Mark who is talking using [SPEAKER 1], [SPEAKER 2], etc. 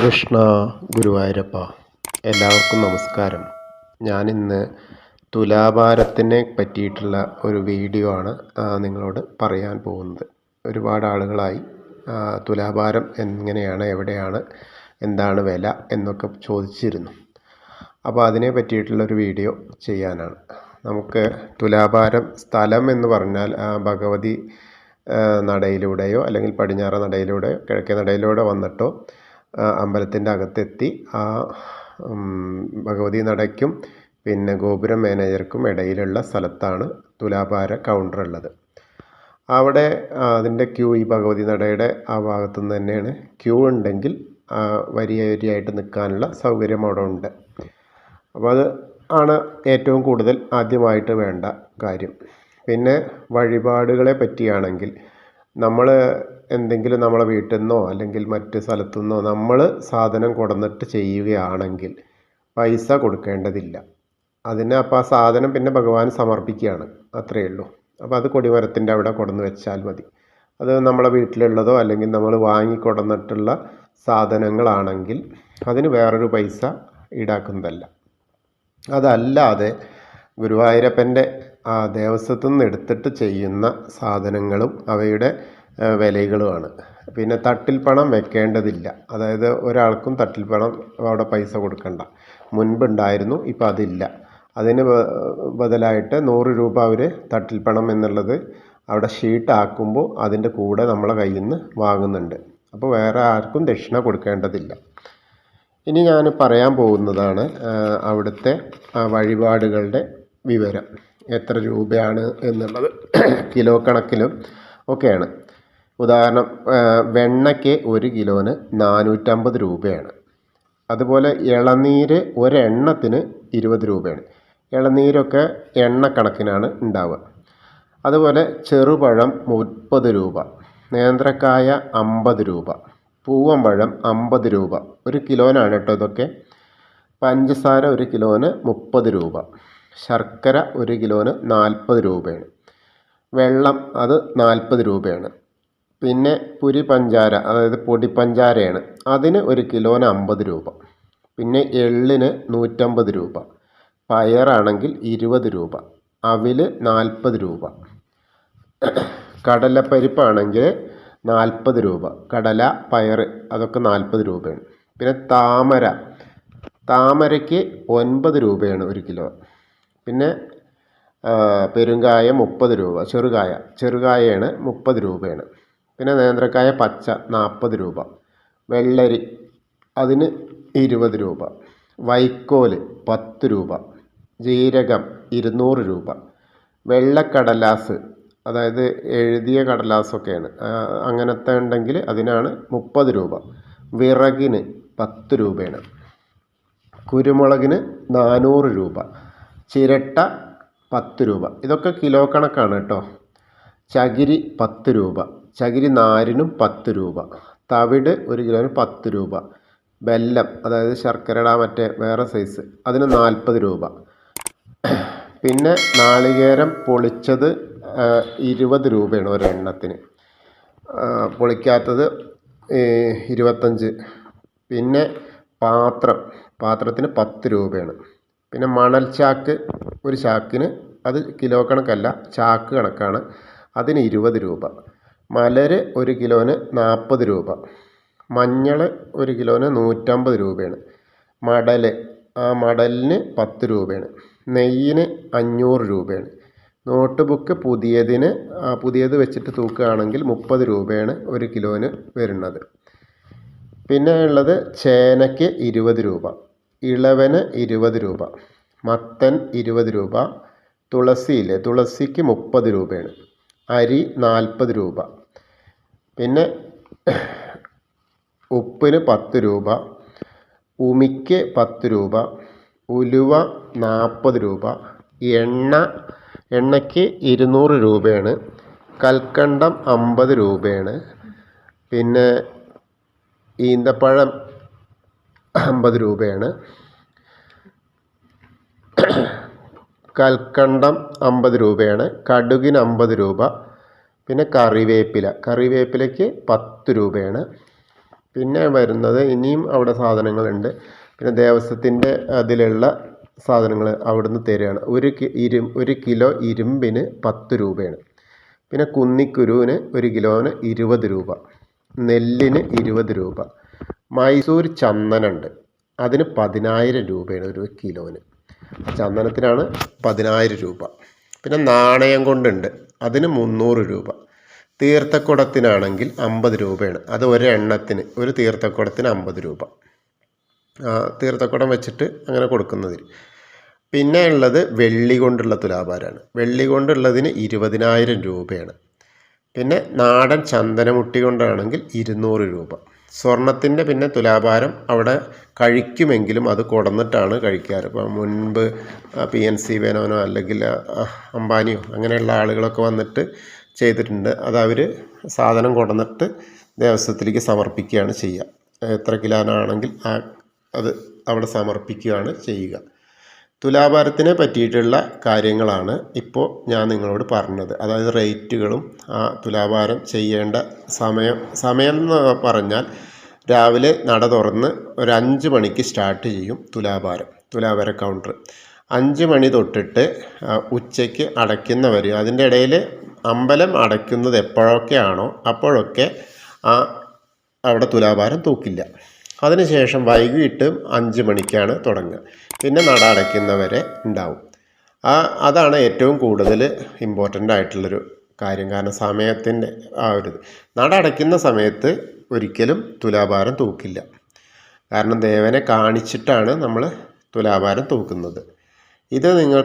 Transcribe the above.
[SPEAKER 1] കൃഷ്ണ ഗുരുവായൂരപ്പ. എല്ലാവർക്കും നമസ്കാരം. ഞാനിന്ന് തുലാഭാരത്തിനെ പറ്റിയിട്ടുള്ള ഒരു വീഡിയോ ആണ് നിങ്ങളോട് പറയാൻ പോകുന്നത്. ഒരുപാട് ആളുകളായി തുലാഭാരം എങ്ങനെയാണ് എവിടെയാണ് എന്താണ് വില എന്നൊക്കെ ചോദിച്ചിരുന്നു. അപ്പോൾ അതിനെ പറ്റിയിട്ടുള്ളൊരു വീഡിയോ ചെയ്യാനാണ്. നമുക്ക് തുലാഭാരം സ്ഥലം എന്ന് പറഞ്ഞാൽ ഭഗവതി നടയിലൂടെയോ അല്ലെങ്കിൽ പടിഞ്ഞാറ നടയിലൂടെയോ കിഴക്കേ നടയിലൂടെ വന്നിട്ടോ അമ്പലത്തിന്റെ അകത്തെത്തി. ആ ഭഗവതി നടയ്ക്കും പിന്നെ ഗോപുരം മാനേജർക്കും ഇടയിലുള്ള സ്ഥലത്താണ് തുലാഭാര കൗണ്ടർ ഉള്ളത് അവിടെ അതിന്റെ ക്യൂ ഈ ഭഗവതി നടയുടെ ആ ഭാഗത്തു നിന്ന് തന്നെയാണ് ക്യൂ ഉണ്ടെങ്കിൽ വരി വരിയായിട്ട് നിൽക്കാനുള്ള സൗകര്യം അവിടെ ഉണ്ട്. അപ്പോൾ അത് ആണ് ഏറ്റവും കൂടുതൽ ആദ്യമായിട്ട് വേണ്ട കാര്യം. പിന്നെ വഴിപാടുകളെ പറ്റിയാണെങ്കിൽ നമ്മൾ എന്തെങ്കിലും നമ്മളെ വീട്ടിൽ നിന്നോ അല്ലെങ്കിൽ മറ്റ് സ്ഥലത്തു നിന്നോ നമ്മൾ സാധനം കൊടുന്നിട്ട് ചെയ്യുകയാണെങ്കിൽ പൈസ കൊടുക്കേണ്ടതില്ല. അതിന് അപ്പോൾ ആ സാധനം പിന്നെ ഭഗവാൻ സമർപ്പിക്കുകയാണ്. അത്രയേ ഉള്ളൂ. അപ്പോൾ അത് കൊടിമരത്തിന്റെ അവിടെ കൊടുന്ന് വെച്ചാൽ മതി. അത് നമ്മളെ വീട്ടിലുള്ളതോ അല്ലെങ്കിൽ നമ്മൾ വാങ്ങി വാങ്ങിക്കൊണ്ടുവന്നിട്ടുള്ള സാധനങ്ങളാണെങ്കിൽ അതിന് വേറൊരു പൈസ ഈടാക്കുന്നതല്ല. അതല്ലാതെ ഗുരുവായൂരപ്പന്റെ ദേവസ്വത്തു നിന്ന് എടുത്തിട്ട് ചെയ്യുന്ന സാധനങ്ങളും അവയുടെ വിലകളുമാണ്. പിന്നെ തട്ടിൽ പണം വെക്കേണ്ടതില്ല. അതായത് ഒരാൾക്കും തട്ടിൽ പണം അവിടെ പൈസ കൊടുക്കണ്ട. മുൻപുണ്ടായിരുന്നു ഇപ്പം അതില്ല. അതിന് ബദലായിട്ട് നൂറ് രൂപ അവർ തട്ടിൽ പണം എന്നുള്ളത് അവിടെ ഷീട്ടാക്കുമ്പോൾ അതിന്റെ കൂടെ നമ്മളെ കയ്യിൽ നിന്ന് വാങ്ങുന്നുണ്ട്. അപ്പോൾ വേറെ ആർക്കും ദക്ഷിണ കൊടുക്കേണ്ടതില്ല. ഇനി ഞാൻ പറയാൻ പോകുന്നതാണ് അവിടുത്തെ വഴിപാടുകളുടെ വിവരം. എത്ര രൂപയാണ് എന്നുള്ളത് കിലോ കണക്കിലും ഒക്കെയാണ്. ഉദാഹരണം വെണ്ണയ്ക്ക് ഒരു കിലോന് നാനൂറ്റമ്പത് രൂപയാണ്. അതുപോലെ ഇളനീര് ഒരെണ്ണത്തിന് ഇരുപത് രൂപയാണ്. ഇളനീരൊക്കെ എണ്ണക്കണക്കിനാണ് ഉണ്ടാവുക. അതുപോലെ ചെറുപഴം മുപ്പത് രൂപ നേന്ത്രക്കായ അമ്പത് രൂപ പൂവമ്പഴം അമ്പത് രൂപ ഒരു കിലോനാണ് കേട്ടോ ഇതൊക്കെ. പഞ്ചസാര ഒരു കിലോന് മുപ്പത് രൂപ. ശർക്കര ഒരു കിലോന് നാൽപ്പത് രൂപയാണ്. വെള്ളം അത് നാൽപ്പത് രൂപയാണ്. പിന്നെ പുരി പഞ്ചാര അതായത് പൊടി പഞ്ചാരയാണ്. അതിന് ഒരു കിലോന് അമ്പത് രൂപ. പിന്നെ എള്ളിന് നൂറ്റമ്പത് രൂപ. പയറാണെങ്കിൽ ഇരുപത് രൂപ. അവിൽ നാൽപ്പത് രൂപ. കടലപ്പരിപ്പാണെങ്കിൽ നാൽപ്പത് രൂപ. കടല പയർ അതൊക്കെ നാൽപ്പത് രൂപയാണ്. പിന്നെ താമര. താമരയ്ക്ക് ഒൻപത് രൂപയാണ് ഒരു കിലോ. പിന്നെ പെരുങ്കായ മുപ്പത് രൂപ ചെറുകായ. ചെറുകായയാണ് മുപ്പത് രൂപയാണ്. പിന്നെ നേന്ത്രക്കായ പച്ച നാൽപ്പത് രൂപ. വെള്ളരി അതിന് ഇരുപത് രൂപ. വൈക്കോൽ പത്ത് രൂപ. ജീരകം ഇരുന്നൂറ് രൂപ. വെള്ളക്കടലാസ് അതായത് എഴുതിയ കടലാസൊക്കെയാണ്. അങ്ങനത്തെ ഉണ്ടെങ്കിൽ അതിനാണ് മുപ്പത് രൂപ. വിറകിന് പത്ത് രൂപയാണ്. കുരുമുളകിന് നാനൂറ് രൂപ. ചിരട്ട പത്ത് രൂപ. ഇതൊക്കെ കിലോ കണക്കാണ് കേട്ടോ. ചകിരി പത്ത് രൂപ. ചകിരി നാരിനും പത്ത് രൂപ. തവിട് ഒരു കിലോന് പത്ത് രൂപ. ബെല്ലം അതായത് ശർക്കരയുടെ മറ്റേ വേറെ സൈസ് അതിന് നാൽപ്പത് രൂപ. പിന്നെ നാളികേരം പൊളിച്ചത് ഇരുപത് രൂപയാണ് ഒരെണ്ണത്തിന് പൊളിക്കാത്തത് ഇരുപത്തഞ്ച്. പിന്നെ പാത്രം. പാത്രത്തിന് പത്ത് രൂപയാണ്. പിന്നെ മണൽ ചാക്ക് ഒരു ചാക്കിന് അത് കിലോ കണക്കല്ല ചാക്ക് കണക്കാണ്. അതിന് ഇരുപത് രൂപ. മലര് ഒരു കിലോന് നാൽപ്പത് രൂപ. മഞ്ഞൾ ഒരു കിലോന് നൂറ്റമ്പത് രൂപയാണ്. മടൽ ആ മടലിന് പത്ത് രൂപയാണ്. നെയ്യിന് അഞ്ഞൂറ് രൂപയാണ്. നോട്ട് ബുക്ക് പുതിയതിന് പുതിയത് വെച്ചിട്ട് തൂക്കുകയാണെങ്കിൽ മുപ്പത് രൂപയാണ് ഒരു കിലോന് വരുന്നത്. പിന്നെ ഉള്ളത് ചേനയ്ക്ക് ഇരുപത് രൂപ. ഇളവന് ഇരുപത് രൂപ മത്തൻ ഇരുപത് രൂപ തുളസിയില്ലേ തുളസിക്ക് മുപ്പത് രൂപയാണ് അരി നാൽപ്പത് രൂപ. പിന്നെ ഉപ്പിന് പത്ത് രൂപ ഉമിക്ക് പത്ത് രൂപ ഉലുവ നാൽപ്പത് രൂപ എണ്ണ എണ്ണയ്ക്ക് ഇരുന്നൂറ് രൂപയാണ് കൽക്കണ്ടം അമ്പത് രൂപയാണ്. പിന്നെ ഈന്തപ്പഴം അമ്പത് രൂപയാണ്. കൽക്കണ്ടം അമ്പത് രൂപയാണ്. കടുകിന് അമ്പത് രൂപ. പിന്നെ കറിവേപ്പില. കറിവേപ്പിലയ്ക്ക് പത്ത് രൂപയാണ്. പിന്നെ വരുന്നത് ഇനിയും അവിടെ സാധനങ്ങളുണ്ട്. പിന്നെ ദേവസ്വത്തിന്റെ അതിലുള്ള സാധനങ്ങൾ അവിടുന്ന് തരികയാണ്. ഒരു ഇരു ഒരു കിലോ ഇരുമ്പിന് പത്ത് രൂപയാണ്. പിന്നെ കുന്നിക്കുരുവിന് ഒരു കിലോന് ഇരുപത് രൂപ. നെല്ലിന് ഇരുപത് രൂപ. മൈസൂർ ചന്ദനമുണ്ട് അതിന് പതിനായിരം രൂപയാണ് ഒരു കിലോന്. ചന്ദനത്തിനാണ് പതിനായിരം രൂപ. പിന്നെ നാണയം കൊണ്ടുണ്ട്. അതിന് മുന്നൂറ് രൂപ. തീർത്ഥക്കുടത്തിനാണെങ്കിൽ അമ്പത് രൂപയാണ്. അത് ഒരെണ്ണത്തിന്. ഒരു തീർത്ഥക്കുടത്തിന് അമ്പത് രൂപ. തീർത്ഥക്കുടം വെച്ചിട്ട് അങ്ങനെ കൊടുക്കുന്നതിൽ പിന്നെ ഉള്ളത് വെള്ളി കൊണ്ടുള്ള തുലാഭാരമാണ്. വെള്ളി കൊണ്ടുള്ളതിന് ഇരുപതിനായിരം രൂപയാണ്. പിന്നെ നാടൻ ചന്ദനമുട്ടി കൊണ്ടാണെങ്കിൽ ഇരുന്നൂറ് രൂപ. സ്വർണത്തിന്റെ പിന്നെ തുലാഭാരം അവിടെ കഴിക്കുമെങ്കിലും അത് കൊടന്നിട്ടാണ് കഴിക്കാറ്. ഇപ്പം മുൻപ് പി എൻ സി വേനോനോ അല്ലെങ്കിൽ അംബാനിയോ അങ്ങനെയുള്ള ആളുകളൊക്കെ വന്നിട്ട് ചെയ്തിട്ടുണ്ട്. അത് അവർ സാധനം കൊടന്നിട്ട് ദേവസ്വത്തിലേക്ക് സമർപ്പിക്കുകയാണ് ചെയ്യുക. എത്ര കിലോനാണെങ്കിൽ ആ അത് അവിടെ സമർപ്പിക്കുകയാണ് ചെയ്യുക. തുലാഭാരത്തിനെ പറ്റിയിട്ടുള്ള കാര്യങ്ങളാണ് ഇപ്പോൾ ഞാൻ നിങ്ങളോട് പറഞ്ഞത്. അതായത് റേറ്റുകളും ആ തുലാഭാരം ചെയ്യേണ്ട സമയം സമയം എന്ന് പറഞ്ഞാൽ രാവിലെ നട തുറന്ന് ഒരു അഞ്ച് മണിക്ക് സ്റ്റാർട്ട് ചെയ്യും തുലാഭാരം തുലാഭാര കൗണ്ടർ അഞ്ച് മണി തൊട്ടിട്ട് ഉച്ചയ്ക്ക് അടയ്ക്കുന്നവർ അതിന്റെ ഇടയിൽ അമ്പലം അടയ്ക്കുന്നത് എപ്പോഴൊക്കെയാണോ അപ്പോഴൊക്കെ ആ അവിടെ തുലാഭാരം തൂക്കില്ല. അതിനുശേഷം വൈകിട്ട് അഞ്ച് മണിക്കാണ് തുടങ്ങുക. പിന്നെ നട അടയ്ക്കുന്നവരെ ഉണ്ടാവും. ആ അതാണ് ഏറ്റവും കൂടുതൽ ഇമ്പോർട്ടന്റ് ആയിട്ടുള്ളൊരു കാര്യം. കാരണം സമയത്തിന്റെ ആ ഒരു നട അടയ്ക്കുന്ന സമയത്ത് ഒരിക്കലും തുലാഭാരം തൂക്കില്ല. കാരണം ദേവനെ കാണിച്ചിട്ടാണ് നമ്മൾ തുലാഭാരം തൂക്കുന്നത്. ഇത് നിങ്ങൾ